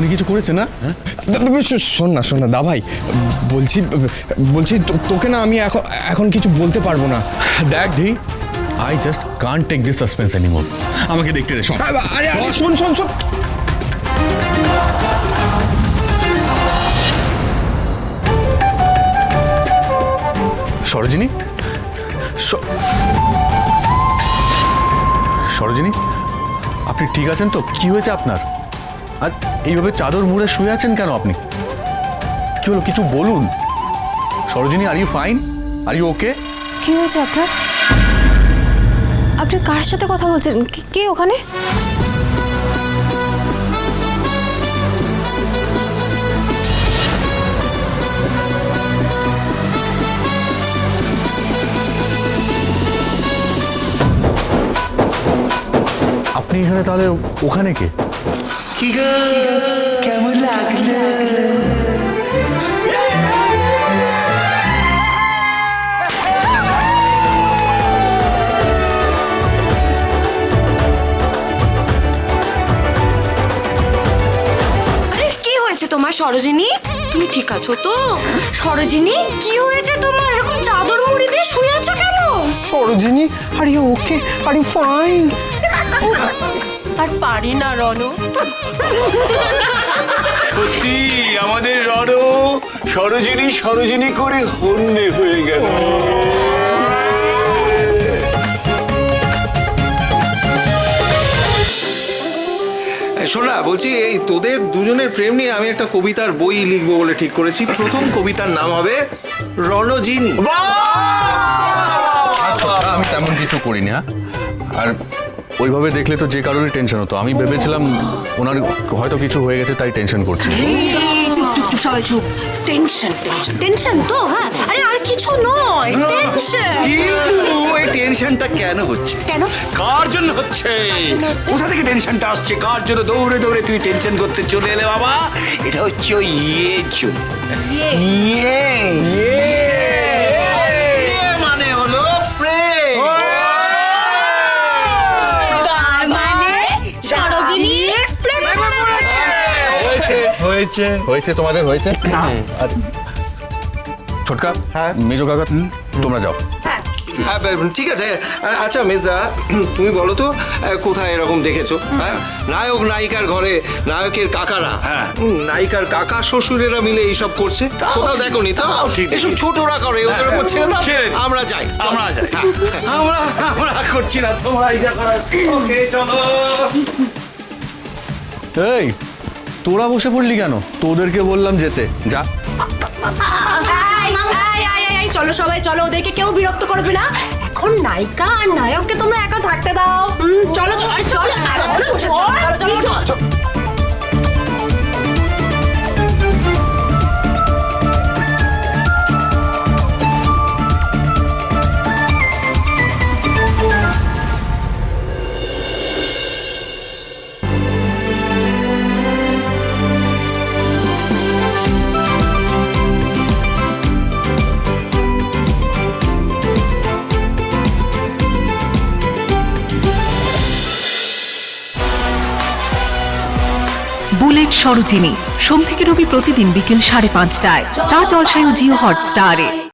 উনি কিছু করেছে না? দা- শোন না শোন না দা ভাই বলছি বলছি তোকে না আমি এখন এখন কিছু বলতে পারব না। দেখ ধি I just can't take this suspense anymore আমাকে দেখতে দে শোন। শোন শোন সরোজিনী? সরোজিনী? আপনি ঠিক আছেন তো? কি হয়েছে আপনার? আর এইভাবে চাদর মুড়ে শুয়ে আছেন কেন আপনি? কি হলো কিছু বলুন। Sarojini are you fine are you okay কি হয়েছে আপনার? আপনি কার সাথে কথা বলছেন? কে- কে ওখানে? আপনি এখানে তাহলে ওখানে কে? কি গো কেমন লাগল? আরে কি হয়েছে তোমার সরোজিনী? তুমি ঠিক আছো তো? সরোজিনী কি হয়েছে তোমার? এরকম চাদর মুড়ি দিয়ে শুয়ে আছো কেন? Sarojini are you okay are you fine আর পারি না রনো। সত্যি আমাদের রণ সরোজিনী সরোজিনী করে হন্যে হয়ে গেল। শোনা বলছি এই তোদের দুজনের প্রেম নিয়ে আমি একটা কবিতার বই লিখব বলে ঠিক করেছি। প্রথম কবিতার নাম হবে রণজিনী। আচ্ছা আমি তেমন কিছু করিনি হ্যাঁ? আর ওইভাবে দেখলে তো যে কারণে টেনশন হতো। আমি ভেবেছিলাম ওনার হয়তো কিছু হয়ে গেছে তাই টেনশন করছে। সবাই চুপ। টেনশন টেনশন টেনশন তো হ্যাঁ। আরে আর কিছু নয়। টেনশন কিন্তু এই টেনশনটা কেন হচ্ছে? কেন? কার জন্য হচ্ছে? কোথা থেকে টেনশনটা আসছে? কার জন্য দৌড়ে দৌড়ে তুই টেনশন করতে চলে এলে বাবা? এটা হচ্ছে ওই ইয়ের জন্য। ইয়ে ইয়ে। হয়েছে। হয়েছে হয়েছে? তোমাদের হয়েছে ছোটকা হ্যাঁ। মেজো কাকা তোমরা যাও। হ্যাঁ। বে- ঠিক আছে। আচ্ছা মেজদা তুমি বলো তো কোথায় এরকম দেখেছ? হ্যাঁ? নায়ক নায়িকার ঘরে নায়কের কাকারা। হুম, নায়িকার কাকা শ্বশুরেরা মিলে এইসব করছে? কোথাও দেখো নি তো এসব ছোটরা করে ওদের উপর ছেড়ে দাও আমরা যাই। আমরা যাই। আমরা আমরা করছি না তোমরা করার চলো। এই তোরা বসে পড়লি কেন? তোদেরকে বললাম যেতে। যা। চলো সবাই, চলো। ওদেরকে কেউ বিরক্ত করবে না। এখন নায়িকা আর নায়ককে তোমরা একা থাকতে দাও। চলো চলো চলো। বুলেট সরোজিনী। সোম থেকে রবি প্রতিদিন বিকেল সাড়ে পাঁচটায়। স্টার জলসায় জিও হটস্টারে।